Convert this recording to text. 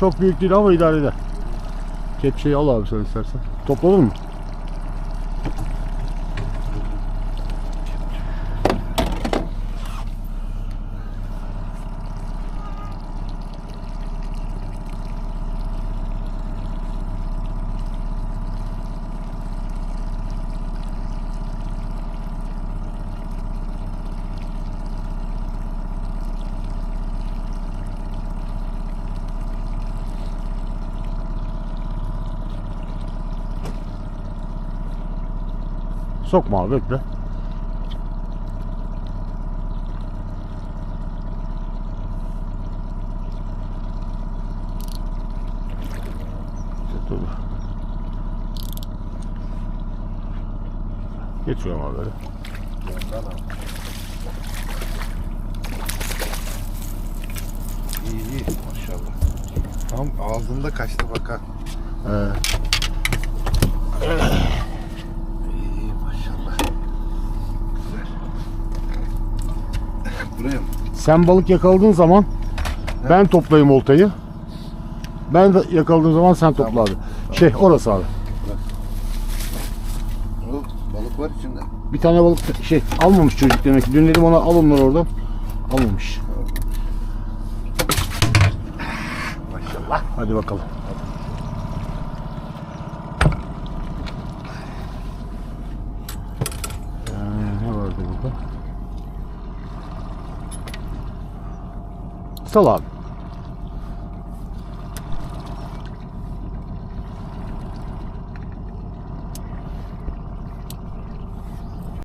Çok büyük değil ama idare eder. Kepçeyi al abi sen istersen. Topladın mı? Sokma abi bekle. Dur. Geçiyorum abi böyle. İyi iyi maşallah. Tam ağzında kaçtı bak ha. Ee, İyi iyi maşallah. Güzel. Buraya mı? sen balık yakaladığın zaman ben toplayayım oltayı. Ben de yakaladığım zaman sen topla Tamam. abi. Şey orası abi. O balık var içinde. Bir tane balık şey almamış çocuk demek ki. Dün dedim ona al onları oradan. Almamış. Maşallah. Hadi bakalım. still long.